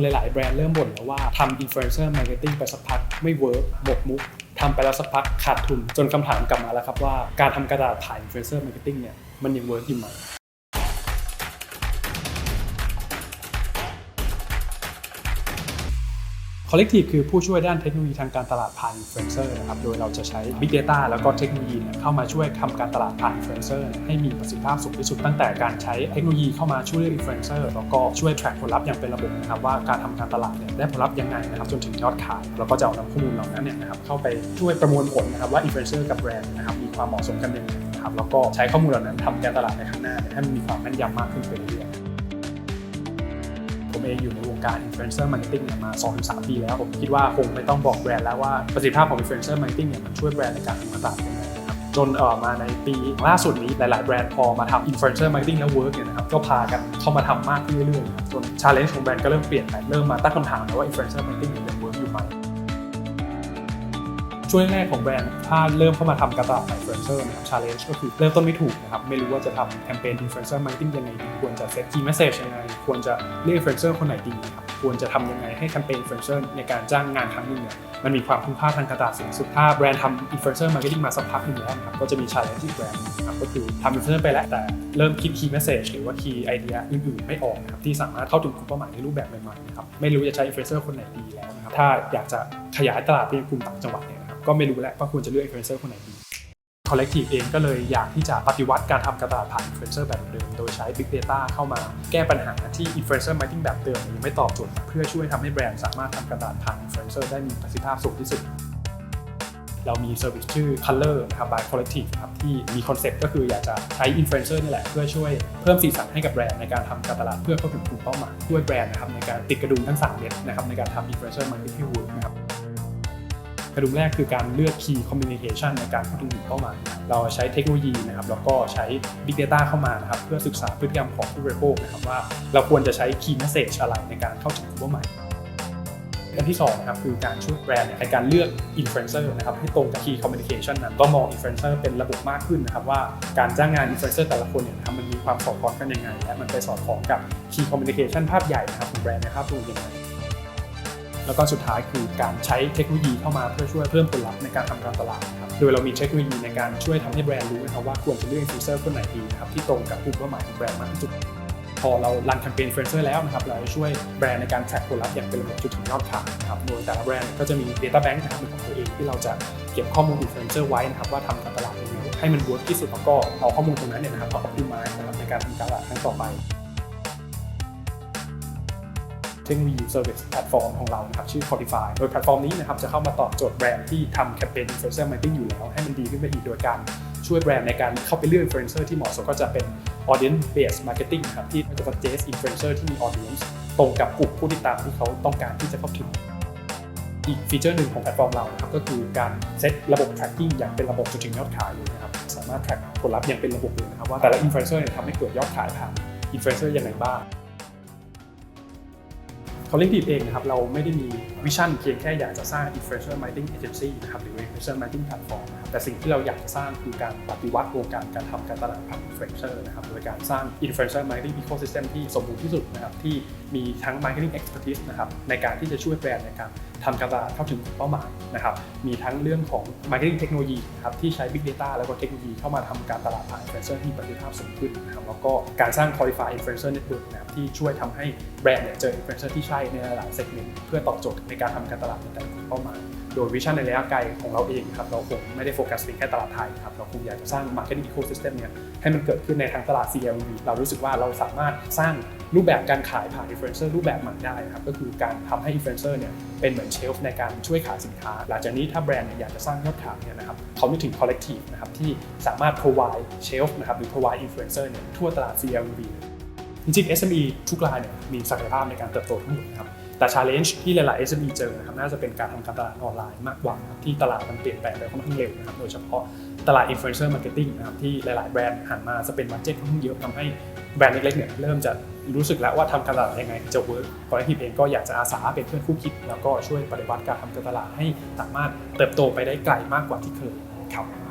หลาย ๆ แบรนด์เริ่มบ่นแล้วว่าทำอินฟลูเอนเซอร์มาร์เก็ตติ้งไปสักพักไม่เวิร์กหมกมุกทำไปแล้วสักพักขาดทุน จนคำถามกลับมาแล้วครับว่าการทำกระดาษผ่านอินฟลูเอนเซอร์มาร์เก็ตติ้งเนี่ยมันยังเวิร์กอยู่ไหม Collective คือผู้ช่วยด้านเทคโนโลยีทางการตลาดผ่านอินฟลูเอนเซอร์นะครับ โดยเราจะใช้ Big Data แล้วก็เทคโนโลยีเข้ามาช่วยทำการตลาดผ่านอินฟลูเอนเซอร์ให้มีประสิทธิภาพสูงที่สุดตั้งแต่การใช้เทคโนโลยีเข้ามาช่วยเลือกอินฟลูเอนเซอร์แล้วก็ช่วย track ผลลัพธ์อย่างเป็นระบบนะครับว่าการทำการตลาดเนี่ยได้ผลลัพธ์ยังไงนะครับจนถึงยอดขายแล้วก็จะเอานำข้อมูลเหล่านั้นเนี่ยนะครับเข้าไปช่วยประมวลผลนะครับว่าอินฟลูเอนเซอร์กับแบรนด์นะครับมีความเหมาะสมกันยังไงนะครับแล้วก็ใช้ข้อมูลเหล่านั้นทำการตลาดในข้างหน้าให้มันมีความแม่นยำมากขึ้นไปเรื่อย ผมเองอยู่ในวงการ influencer marketing เนี่ยมา 2-3 ปีแล้วผมคิดว่าคงไม่ต้องบอกแบรนด์แล้วว่าประสิทธิภาพของ influencer marketing เนี่ยมันช่วยแบรนด์ในการทำตลาดยังไงครับจนเอ่อมาในปีล่าสุดนี้หลาย ๆ แบรนด์พอมาทำ influencer marketing แล้ว work เนี่ยนะครับก็พากันเข้ามาทำมากขึ้นเรื่อยๆจน challenge ของแบรนด์ก็เริ่มเปลี่ยนไปเริ่มมาตั้งคำถามแล้วว่า influencer marketing เป็น ช่วงแรกของแบรนด์ถ้าเริ่มเข้ามาทำการตลาดอินฟลูเอนเซอร์นะครับ challenge ก็คือเริ่มต้นไม่ถูกนะครับไม่รู้ว่าจะทำแคมเปญอินฟลูเอนเซอร์มาร์เก็ตติ้งยังไงดีควรจะเซต key message ยังไง ควรจะเลือกอินฟลูเอนเซอร์คนไหนดีครับควรจะทำยังไงให้แคมเปญอินฟลูเอนเซอร์ในการจ้างงานครั้งหนึ่งเนี่ยมันมีความคุ้มค่าทางการตลาดสูงสุดถ้าแบรนด์ทำอินฟลูเอนเซอร์มาร์เก็ตติ้งมาสักพักหนึ่งแล้วนะครับก็จะมี challenge ที่แบรนด์นะครับก็คือทำอินฟลูเอนเซอร์ไปแล้วแต่เริ่มคิด key message หรือว่า key idea อื่นๆไม่ออกนะครับที่สามารถเข้าถึงกลุ่มเป้าหมายในรูปแบบใหม่ๆนะครับไม่รู้จะใช้อินฟลูเอนเซอร์คนไหนดีแล้วนะครับถ้าอยากจะขยายตลาดไปยังกลุ่มต่างจังหวัดเนี่ย ก็ไม่รู้แล้วว่าควรจะเลือกอินฟลูเอนเซอร์คนไหนดี Collective เองก็เลยอยากที่จะปฏิวัติการทำการตลาดผ่านอินฟลูเอนเซอร์แบบเดิม โดยใช้ Big Data เข้ามาแก้ปัญหาที่ Influencer Marketing แบบเดิมยังไม่ตอบโจทย์เพื่อช่วยทำให้แบรนด์สามารถทำการตลาดผ่านอินฟลูเอนเซอร์ได้มีประสิทธิภาพสูงที่สุดเรามีเซอร์วิสชื่อ Color นะครับ by Collective ครับที่มีคอนเซ็ปต์ก็คืออยากจะใช้อินฟลูเอนเซอร์นี่แหละเพื่อช่วยเพิ่มสีสันให้กับแบรนด์ในการทำการตลาดเพื่อเข้าถึงกลุ่มเป้าหมายด้วยแบรนด์นะครับในการติดกระดุมทั้ง 3 เม็ดนะครับในการทำอินฟลูเอนเซอร์มาร์เก็ตติ้งวิร์กนะครับ กระดุมแรกคือการเลือก Key Communication ในการเข้าถึงกลุ่มเป้ามา เราใช้เทคโนโลยีนะครับแล้วก็ใช้ Big Data เข้ามานะครับเพื่อศึกษาพฤติกรรมของผู้บริโภคนะครับว่าเราควรจะใช้ Key Message อะไรในการเข้าถึงกลุ่มเป้าหมายอันที่2นะครับคือการช่วยแบรนด์ในการเลือกอินฟลูเอนเซอร์นะครับให้ตรงกับ Key Communication นั้นก็มองอินฟลูเอนเซอร์เป็นระบบมากขึ้นนะครับว่าการจ้างงานอินฟลูเอนเซอร์แต่ละคนเนี่ยนะครับมันมีความสอดคล้องกันยังไง และมันไปสอดคล้องกับ Key Communication ภาพใหญ่นะครับของแบรนด์ในภาพรวมยังไง แล้วก็สุดท้ายคือการใช้เทคโนโลยีเข้ามาเพื่อช่วยเพิ่มผลลัพธ์ในการทำการตลาดครับโดยเรามีเทคโนโลยีในการช่วยทำให้แบรนด์รู้นะครับว่าควรจะเลือกอินฟลูเอนเซอร์คนไหนดีนะครับที่ตรงกับกลุ่มเป้าหมายของแบรนด์มากที่สุดพอเรารันแคมเปญอินฟลูเอนเซอร์แล้วนะครับเราจะช่วยแบรนด์ในการแทร็กผลลัพธ์อย่างเป็นระบบจนถึงยอดขายนะครับโดยแต่ละแบรนด์ก็จะมี Data Bank นะครับเป็นของตัวเองที่เราจะเก็บข้อมูลอินฟลูเอนเซอร์ไว้นะครับว่าทำการตลาดยังไงให้มันเวิร์กที่สุดแล้วก็เอาข้อมูลตรงนั้นเนี่ยนะครับมา optimize นะครับในการทำการตลาดครั้งต่อไป ทคโนโลยี Service แพลตฟอร์มของเรานะครับชื่อ Fortify โดยแพลตฟอร์มนี้นะครับจะเข้ามาตอบโจทย์แบรนด์ที่ทำแคมเปญ Influencer Marketing อยู่แล้วให้มันดีขึ้นไปอีกโดยการช่วยแบรนด์ในการเข้าไปเลือก Influencer ที่เหมาะสมก็จะเป็น Audience Based Marketing ครับที่จะ suggest Influencer ที่มี Audience ตรงกับกลุ่มผู้ติดตามที่เขาต้องการที่จะเข้าถึงอีกฟีเจอร์หนึ่งของแพลตฟอร์มเรานะครับก็คือการเซตระบบ tracking อย่างเป็นระบบจนถึงยอดขายเลยนะครับสามารถ track ผลลัพธ์อย่างเป็นระบบเลยนะครับว่าแต่ละ influencer เนี่ยทำให้เกิดยอดขายผ่าน influencer ยังไงบ้าง เขาเล่นดีเองนะครับเราไม่ได้มีวิชั่นเพียงแค่อยากจะสร้าง influencer marketing agency นะครับหรือ influencer marketing platform นะครับแต่สิ่งที่เราอยากจะสร้างคือการปฏิวัติวงการการทำการตลาดผ่าน influencer นะครับโดยการสร้าง influencer marketing ecosystem ที่สมบูรณ์ที่สุดนะครับที่ มีทั้ง marketing expertise นะครับในการที่จะช่วยแบรนด์ในการทำการตลาดเข้าถึงเป้าหมายนะครับมีทั้งเรื่องของ marketing เทคโนโลยีนะครับที่ใช้ big data แล้วก็เทคโนโลยีเข้ามาทำการตลาดผ่าน influencer ที่มีประสิทธิภาพสูงขึ้นนะครับแล้วก็การสร้าง qualify influencer network นะครับที่ช่วยทำให้แบรนด์เนี่ยเจอ influencer ที่ใช่ในหลายๆ segment เพื่อตอบโจทย์ในการทำการตลาดในแต่ละเป้าหมาย โดยวิชั่นในระยะไกลของเราเองครับเราคงไม่ได้โฟกัสเพียงแค่ตลาดไทยครับเราคงอยากจะสร้าง marketing ecosystem เนี่ยให้มันเกิดขึ้นในทั้งตลาด CLV เรารู้สึกว่าเราสามารถสร้างรูปแบบการขายผ่าน influencer รูปแบบใหม่ได้ครับก็คือการทำให้ influencer เนี่ยเป็นเหมือนเชลฟ์ในการช่วยขายสินค้า หลังจากนี้ถ้าแบรนด์อยากจะสร้างยอดขายเนี่ยนะครับเขานึกถึง collective นะครับที่สามารถ provide shelf นะครับหรือ provide influencer เนี่ยทั่วตลาด CLV จริงๆ SME ทุกรายเนี่ยมีศักยภาพในการเติบโตทั้งหมดนะครับ แต่ challenge ที่หลายๆ SME เจอนะครับน่าจะเป็นการทำการตลาดออนไลน์มากกว่าที่ตลาดมันเปลี่ยนแปลงไปค่อนข้างเร็วนะครับโดยเฉพาะตลาด influencer marketing นะครับที่หลาย ๆ แบรนด์หันมาสเป็นบัตเจ็ตค่อนข้างเยอะทำให้แบรนด์เล็กๆเนี่ยเริ่มจะรู้สึกแล้วว่าทำการตลาดยังไงจะ work คอร์ทีเองก็อยากจะอาสาเป็นเพื่อนคู่คิด แล้วก็ช่วยปฏิบัติการทำการตลาดให้สามารถเติบโตไปได้ไกลมากกว่าที่เคยครับ